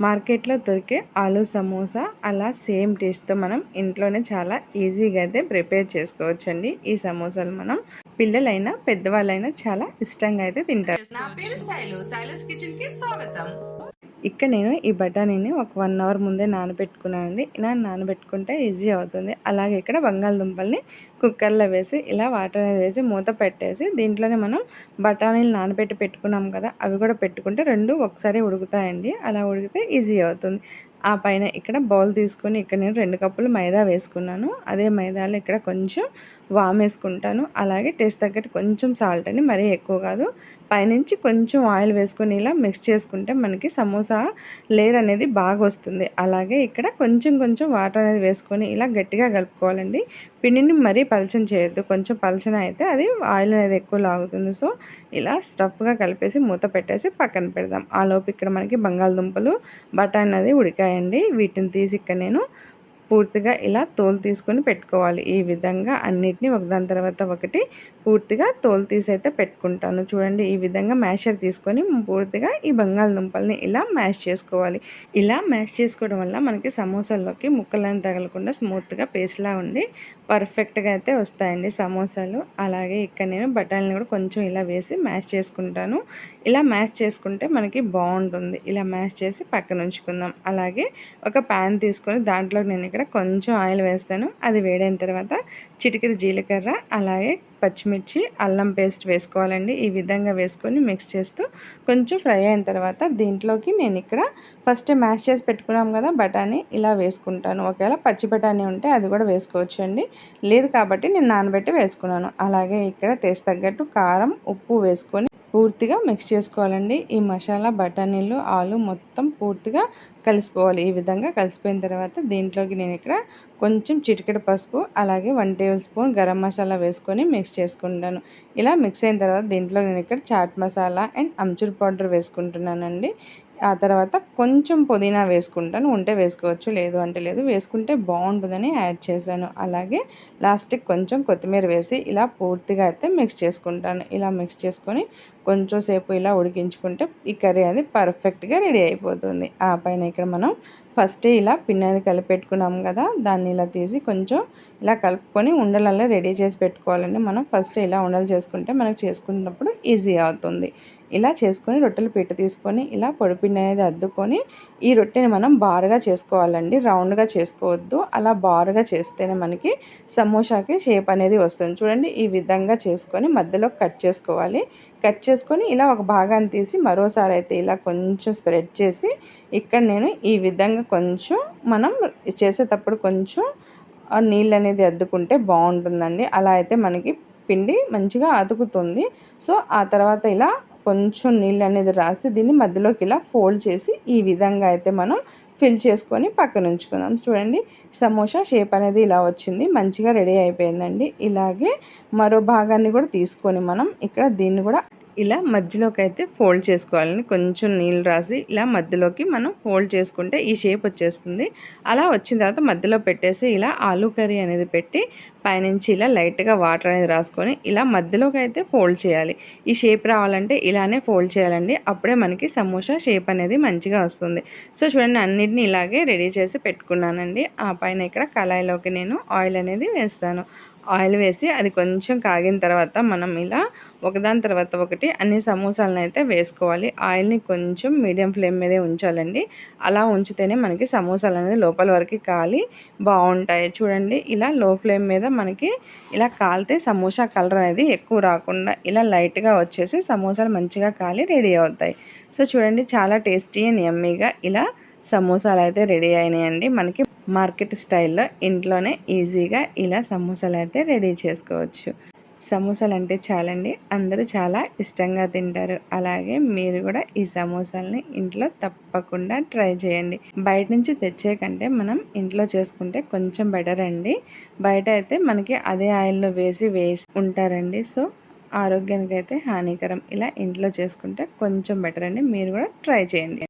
మార్కెట్లో దొరికే ఆలూ సమోసా అలా సేమ్ టేస్ట్తో మనం ఇంట్లోనే చాలా ఈజీగా అయితే ప్రిపేర్ చేసుకోవచ్చండి. ఈ సమోసాలు మనం పిల్లలైనా పెద్దవాళ్ళైనా చాలా ఇష్టంగా అయితే తింటారు. నా పేరు శైలు. శైలస్ కిచెన్కి స్వాగతం. ఇక్కడ నేను ఈ బఠానీని ఒక వన్ అవర్ ముందే నానబెట్టుకున్నానండి. ఇలా నానబెట్టుకుంటే ఈజీ అవుతుంది. అలాగే ఇక్కడ బంగాళదుంపల్ని కుక్కర్లో వేసి ఇలా వాటర్ అనేది వేసి మూత పెట్టేసి దీంట్లోనే మనం బఠానీలు నానబెట్టి పెట్టుకున్నాం కదా అవి కూడా పెట్టుకుంటే రెండు ఒకసారి ఉడుకుతాయండి. అలా ఉడికితే ఈజీ అవుతుంది. ఆ పైన ఇక్కడ బౌల్ తీసుకొని ఇక్కడ నేను రెండు కప్పులు మైదా వేసుకున్నాను. అదే మైదాలో ఇక్కడ కొంచెం వామ్ వేసుకుంటాను. అలాగే టేస్ట్ తగ్గట్టు కొంచెం సాల్ట్ అని మరీ ఎక్కువ కాదు. పైనుంచి కొంచెం ఆయిల్ వేసుకొని ఇలా మిక్స్ చేసుకుంటే మనకి సమోసా లేయర్ అనేది బాగా వస్తుంది. అలాగే ఇక్కడ కొంచెం కొంచెం వాటర్ అనేది వేసుకొని ఇలా గట్టిగా కలుపుకోవాలండి. పిండిని మరీ పలచన చేయొద్దు. కొంచెం పలచన అయితే అది ఆయిల్ అనేది ఎక్కువ లాగుతుంది. సో ఇలా స్టఫ్గా కలిపేసి మూత పెట్టేసి పక్కన పెడదాం. ఆ లోపు ఇక్కడ మనకి బంగాళదుంపలు బఠాన్ అనేది ఉంటాయండి వీటిని తీసి ఇక్కడ నేను పూర్తిగా ఇలా తోలు తీసుకొని పెట్టుకోవాలి. ఈ విధంగా అన్నిటిని ఒకదాని తర్వాత ఒకటి పూర్తిగా తోలు తీసి అయితే పెట్టుకుంటాను. చూడండి ఈ విధంగా మ్యాషర్ తీసుకొని పూర్తిగా ఈ బంగాళదుంపల్ని ఇలా మ్యాష్ చేసుకోవాలి. ఇలా మ్యాష్ చేసుకోవడం వల్ల మనకి సమోసాల్లోకి ముక్కలను తగలకుండా స్మూత్గా పేస్ట్లా ఉండి పర్ఫెక్ట్గా అయితే వస్తాయండి సమోసాలు. అలాగే ఇక్కడ నేను బఠానీని కూడా కొంచెం ఇలా వేసి మ్యాష్ చేసుకుంటాను. ఇలా మ్యాష్ చేసుకుంటే మనకి బాగుంటుంది. ఇలా మ్యాష్ చేసి పక్కన ఉంచుకుందాం. అలాగే ఒక ప్యాన్ తీసుకొని దాంట్లో నేను ఇక్కడ కొంచెం ఆయిల్ వేస్తాను. అది వేడైన తర్వాత చిటికెర జీలకర్ర అలాగే పచ్చిమిర్చి అల్లం పేస్ట్ వేసుకోవాలండి. ఈ విధంగా వేసుకొని మిక్స్ చేస్తూ కొంచెం ఫ్రై అయిన తర్వాత దీంట్లోకి నేను ఇక్కడ ఫస్ట్ మ్యాష్ చేసి పెట్టుకున్నాం కదా బఠానీ ఇలా వేసుకుంటాను. ఒకవేళ పచ్చి బఠానీ ఉంటే అది కూడా వేసుకోవచ్చు అండి లేదు కాబట్టి నేను నానబెట్టి వేసుకున్నాను. అలాగే ఇక్కడ టేస్ట్ తగ్గట్టు కారం ఉప్పు వేసుకొని పూర్తిగా మిక్స్ చేసుకోవాలండి. ఈ మసాలా బఠానీలు ఆలు మొత్తం పూర్తిగా కలిసిపోవాలి. ఈ విధంగా కలిసిపోయిన తర్వాత దీంట్లోకి నేను ఇక్కడ కొంచెం చిటికెడ పసుపు అలాగే one tablespoon garam masala వేసుకొని మిక్స్ చేసుకుంటాను. ఇలా మిక్స్ అయిన తర్వాత దీంట్లో నేను ఇక్కడ చాట్ మసాలా అండ్ అమ్చూర్ పౌడర్ వేసుకుంటున్నానండి. ఆ తర్వాత కొంచెం పుదీనా వేసుకుంటాను. ఉంటే వేసుకోవచ్చు లేదు అంటే లేదు. వేసుకుంటే బాగుంటుందని యాడ్ చేశాను. అలాగే లాస్ట్కి కొంచెం కొత్తిమీర వేసి ఇలా పూర్తిగా అయితే మిక్స్ చేసుకుంటాను. ఇలా మిక్స్ చేసుకొని కొంచెం సేపు ఇలా ఉడికించుకుంటే ఈ కర్రీ అనేది పర్ఫెక్ట్గా రెడీ అయిపోతుంది. ఆ పైన ఇక్కడ మనం ఫస్ట్ ఇలా పిన్నది కలిపెట్టుకున్నాం కదా దాన్ని ఇలా తీసి కొంచెం ఇలా కలుపుకొని ఉండలల్లో రెడీ చేసి పెట్టుకోవాలండి. మనం ఫస్ట్ ఇలా ఉండలు చేసుకుంటే మనకు చేసుకున్నప్పుడు ఈజీ అవుతుంది. ఇలా చేసుకొని రొట్టెలు పీట తీసుకొని ఇలా పొడిపిండి అనేది అద్దుకొని ఈ రొట్టెని మనం బారుగా చేసుకోవాలండి. రౌండ్గా చేసుకోవద్దు. అలా బారుగా చేస్తేనే మనకి సమోసాకి షేప్ అనేది వస్తుంది. చూడండి ఈ విధంగా చేసుకొని మధ్యలో కట్ చేసుకోవాలి. కట్ చేసుకొని ఇలా ఒక భాగాన్ని తీసి మరోసారి అయితే ఇలా కొంచెం స్ప్రెడ్ చేసి ఇక్కడ నేను ఈ విధంగా కొంచెం మనం చేసేటప్పుడు కొంచెం నీళ్ళు అనేది అద్దుకుంటే బాగుంటుందండి. అలా అయితే మనకి పిండి మంచిగా అతుకుతుంది. సో ఆ తర్వాత ఇలా కొంచెం నీళ్ళు అనేది రాసి దీన్ని మధ్యలోకి ఇలా ఫోల్డ్ చేసి ఈ విధంగా అయితే మనం ఫిల్ చేసుకొని పక్కన ఉంచుకుందాం చూడండి సమోసా షేప్ అనేది ఇలా వచ్చింది. మంచిగా రెడీ అయిపోయిందండి. ఇలాగే మరో భాగాన్ని కూడా తీసుకొని మనం ఇక్కడ దీన్ని కూడా ఇలా మధ్యలోకి అయితే ఫోల్డ్ చేసుకోవాలని కొంచెం నీళ్ళు రాసి ఇలా మధ్యలోకి మనం ఫోల్డ్ చేసుకుంటే ఈ షేప్ వచ్చేస్తుంది. అలా వచ్చిన తర్వాత మధ్యలో పెట్టేసి ఇలా ఆలూ కర్రీ అనేది పెట్టి పైనుంచి ఇలా లైట్గా వాటర్ అనేది రాసుకొని ఇలా మధ్యలోకి అయితే ఫోల్డ్ చేయాలి. ఈ షేప్ రావాలంటే ఇలానే ఫోల్డ్ చేయాలండి. అప్పుడే మనకి సమోసా షేప్ అనేది మంచిగా వస్తుంది. సో చూడండి అన్నిటిని ఇలాగే రెడీ చేసి పెట్టుకున్నానండి. ఆ పైన ఇక్కడ కళాయిలోకి నేను ఆయిల్ అనేది వేస్తాను. ఆయిల్ వేసి అది కొంచెం కాగిన తర్వాత మనం ఇలా ఒకదాని తర్వాత ఒకటి అన్ని సమోసాలను అయితే వేసుకోవాలి. ఆయిల్ని కొంచెం మీడియం ఫ్లేమ్ మీదే ఉంచాలండి. అలా ఉంచితేనే మనకి సమోసాలు అనేది లోపల వరకు కాలి బాగుంటాయి. చూడండి ఇలా లో ఫ్లేమ్ మీద మనకి ఇలా కాలితే సమోసా కలర్ అనేది ఎక్కువ రాకుండా ఇలా లైట్గా వచ్చేసి సమోసాలు మంచిగా కాలి రెడీ అవుతాయి. సో చూడండి చాలా టేస్టీ అండ్ యమ్మీగా ఇలా సమోసాలు అయితే రెడీ అయినాయండి. మనకి మార్కెట్ స్టైల్లో ఇంట్లోనే ఈజీగా ఇలా సమోసాలు అయితే రెడీ చేసుకోవచ్చు. సమోసాలు అంటే చాలండి. అందరూ చాలా ఇష్టంగా తింటారు. అలాగే మీరు కూడా ఈ సమోసాలని ఇంట్లో తప్పకుండా ట్రై చేయండి. బయట నుంచి తెచ్చే కంటే మనం ఇంట్లో చేసుకుంటే కొంచెం బెటర్ అండి. బయట అయితే మనకి అదే ఆయిల్లో వేసి వేసి ఉంటారండి. సో ఆరోగ్యానికి అయితే హానికరం. ఇలా ఇంట్లో చేసుకుంటే కొంచెం బెటర్ అండి. మీరు కూడా ట్రై చేయండి.